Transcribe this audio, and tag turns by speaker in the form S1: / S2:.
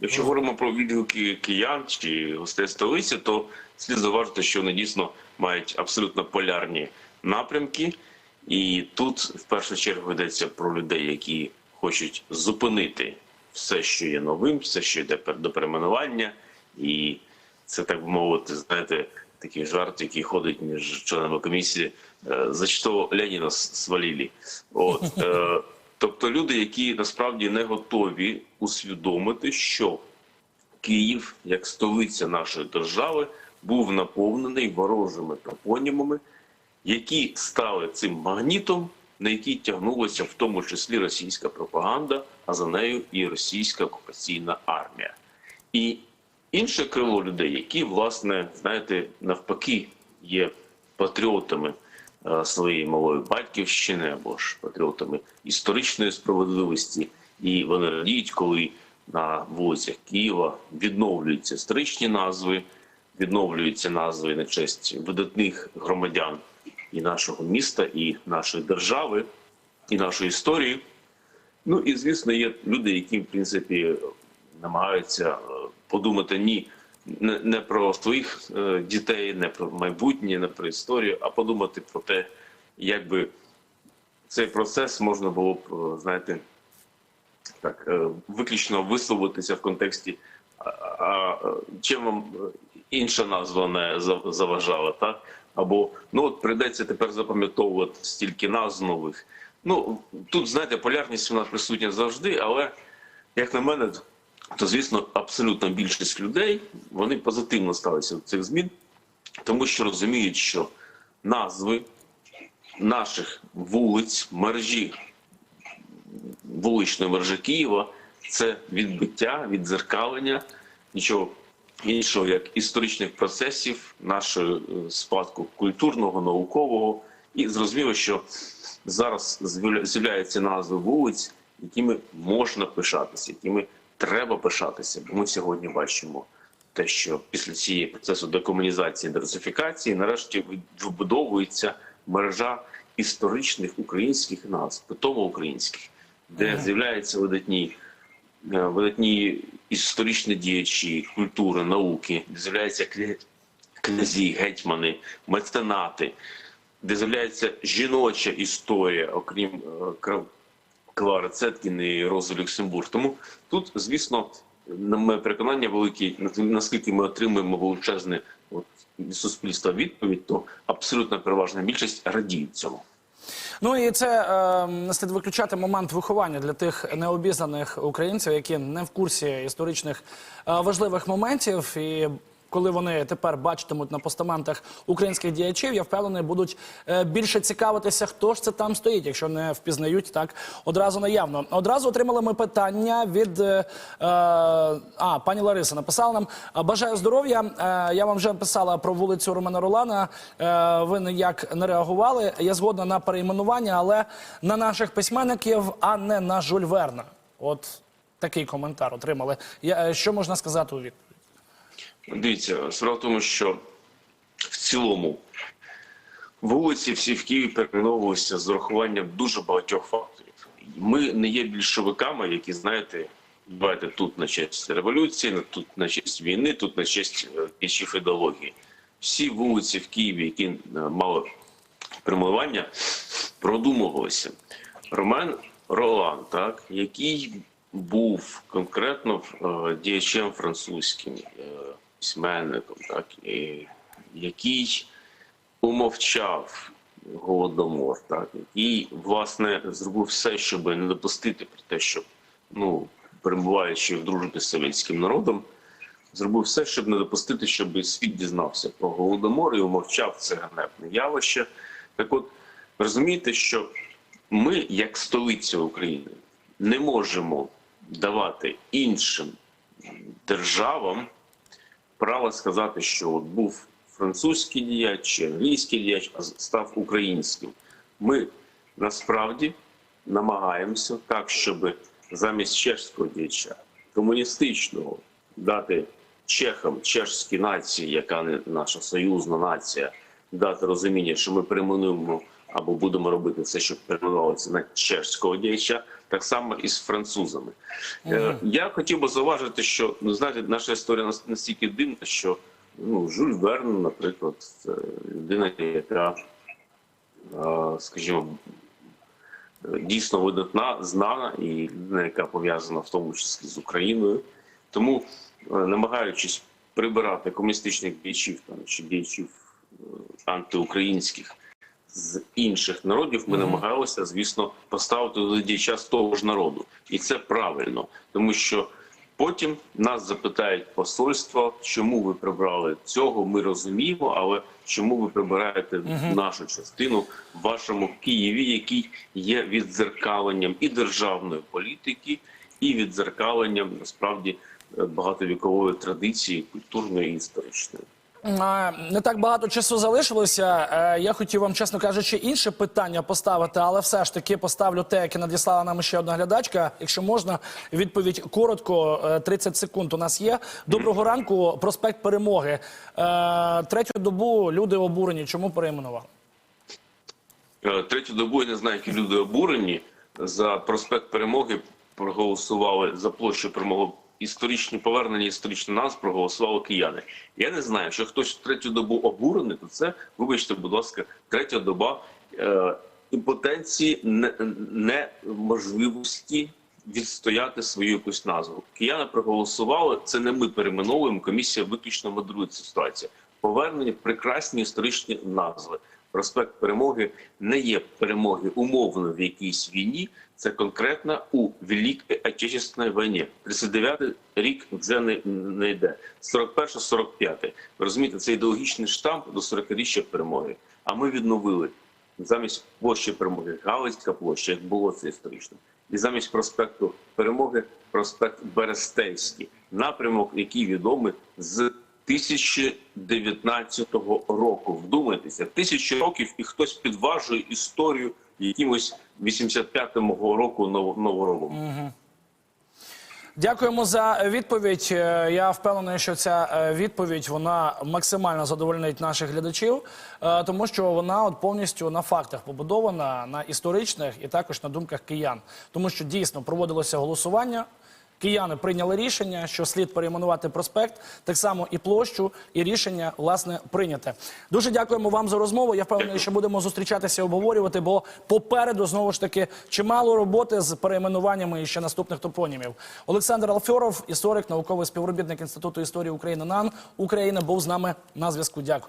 S1: Якщо говоримо про відгуки киян чи гостей столиці, то слід зауважити, що вони дійсно мають абсолютно полярні напрямки. І тут в першу чергу йдеться про людей, які хочуть зупинити все, що є новим, все, що йде до перейменування. І це так би мовити, знаєте, такий жарт, який ходить між членами комісії. е, За що Леніна свалили. От, е, тобто люди, які насправді не готові усвідомити, що Київ, як столиця нашої держави, був наповнений ворожими топонімами, які стали цим магнітом, на який тягнулася в тому числі російська пропаганда, а за нею і російська окупаційна армія. І інше крило людей, які, власне, знаєте, навпаки, є патріотами е, своєї малої батьківщини або ж патріотами історичної справедливості, і вони радіють, коли на вулицях Києва відновлюються історичні назви, відновлюються назви на честь видатних громадян і нашого міста, і нашої держави, і нашої історії. Ну і звісно, є люди, які в принципі намагаються е, подумати ні не, не про своїх е, дітей, не про майбутнє, не про історію, а подумати про те, як би цей процес можна було б, е, знаєте, так е, виключно висловитися в контексті, а, а чим вам е, інша назва не заважала, так? Або ну от прийдеться тепер запам'ятовувати стільки назв нових. Ну тут знаєте, полярність вона присутня завжди, але як на мене, то звісно, абсолютно більшість людей вони позитивно ставляться до цих змін, тому що розуміють, що назви наших вулиць, мережі вуличної мережі Києва це відбиття, відзеркалення, нічого іншого, як історичних процесів нашого е, спадку культурного, наукового. І зрозуміло, що зараз з'явля- з'являються назви вулиць, якими можна пишатися, якими треба пишатися. Бо ми сьогодні бачимо те, що після цієї процесу декомунізації, дерусифікації, нарешті вибудовується мережа історичних українських назв, питомо українських, де з'являються видатні, е, видатні історичні діячі культури, науки, де з'являються князі, гетьмани, меценати, де з'являється жіноча історія, окрім Клари Цеткін і Рози Люксембург. Тому тут, звісно, на моє переконання велике, наскільки ми отримуємо величезне от, від суспільства відповідь, то абсолютно переважна більшість радіють цьому.
S2: Ну і це е, слід виключати момент виховання для тих необізнаних українців, які не в курсі історичних е, важливих моментів. І коли вони тепер бачитимуть на постаментах українських діячів, я впевнений, будуть е, більше цікавитися, хто ж це там стоїть, якщо не впізнають так одразу наявно. Одразу отримали ми питання від е, е, а пані Лариса написала нам бажаю здоров'я. Е, я вам вже писала про вулицю Романа Ролана. Е, ви ніяк не реагували. Я згодна на перейменування, але на наших письменників, а не на Жюль Верна. От такий коментар отримали. Я, е, що можна сказати у відповідь?
S1: Дивіться, справа в тому, що в цілому вулиці всі в Києві перейменовувалися з урахуванням дуже багатьох факторів. Ми не є більшовиками, які знаєте, давайте тут на честь революції, тут на честь війни, тут на честь е, діячів ідеології. Всі вулиці в Києві, які е, мали перейменування, продумувалися. Роман Ролан, так, який був конкретно е, діячем французьким, е, письменником, так, і, який умовчав голодомор, так, який власне зробив все, щоб не допустити про те, щоб ну перебуваючи в дружбі з совєтським народом, зробив все, щоб не допустити, щоб світ дізнався про голодомор і умовчав це ганебне явище. Так, от розумієте, що ми, як столиця України, не можемо давати іншим державам право сказати, що от був французький діяч чи англійський діяч, а став українським. Ми насправді намагаємося так, щоб замість чешського діяча комуністичного дати чехам, чешській нації, яка не наша союзна нація, дати розуміння, що ми перейменуємо або будемо робити все, щоб перейменувалося на чешського діяча, так само і з французами. Е, Я хотів би зауважити, що ну знаєте, наша історія настільки дивна, що ну Жюль Верн, наприклад, людина, яка, скажімо, дійсно видатна, знана і людина, яка пов'язана в тому числі з Україною. Тому, е, намагаючись прибирати комуністичних діячів там чи діячів е, антиукраїнських з інших народів, ми намагалися, звісно, поставити до діяча з того ж народу, і це правильно, тому що. Потім нас запитають посольство, чому ви прибрали цього. Ми розуміємо, але чому ви прибираєте нашу частину в вашому Києві, який є віддзеркаленням і державної політики, і віддзеркаленням насправді е, багатовікової традиції, культурної і історичної.
S2: Е, Не так багато часу залишилося. Е, Я хотів вам, чесно кажучи, інше питання поставити, але все ж таки поставлю те, яке надіслала нам ще одна глядачка. Якщо можна, відповідь коротко, е, 30 секунд у нас є. Доброго ранку, проспект Перемоги. Е, Третю добу люди обурені. Чому перейменували?
S1: Е, Третю добу я не знаю, які люди обурені за проспект Перемоги. Проголосували за площу перемоги. Історичні повернення, історичні нас проголосували кияни. Я не знаю, якщо хтось третю добу обурений, то це, вибачте, будь ласка, третя доба е, імпотенції, не- неможливості відстояти свою якусь назву. Кияни проголосували. Це не ми перейменовуємо. Комісія виключно модерує цю ситуацію. Повернення прекрасні історичні назви. Проспект перемоги не є перемоги умовно в якійсь війні. Це конкретно у Великій Отечественній війні. 39-й рік вже не, не йде. 41-45. Ви розумієте, це ідеологічний штамп до 40-річчя перемоги. А ми відновили замість площі перемоги Галицька площа, як було це історично. І замість проспекту перемоги проспект Берестейський, напрямок, який відомий з 1019 року. Вдумайтеся, тисячі років і хтось підважує історію якимось 85-го року нов- новоробом.
S2: Дякуємо за відповідь. Е, Я впевнений, що ця е, відповідь вона максимально задовольнить наших глядачів, е, тому що вона от повністю на фактах побудована, на історичних і також на думках киян. Тому що дійсно проводилося голосування. Кияни прийняли рішення, що слід перейменувати проспект, так само і площу, і рішення власне прийняте. Дуже дякуємо вам за розмову. Я впевнений, що будемо зустрічатися і обговорювати, бо попереду знову ж таки чимало роботи з перейменуваннями і ще наступних топонімів. Олександр Алфьоров, історик, науковий співробітник інституту історії України НАН України, був з нами на зв'язку. Дякую.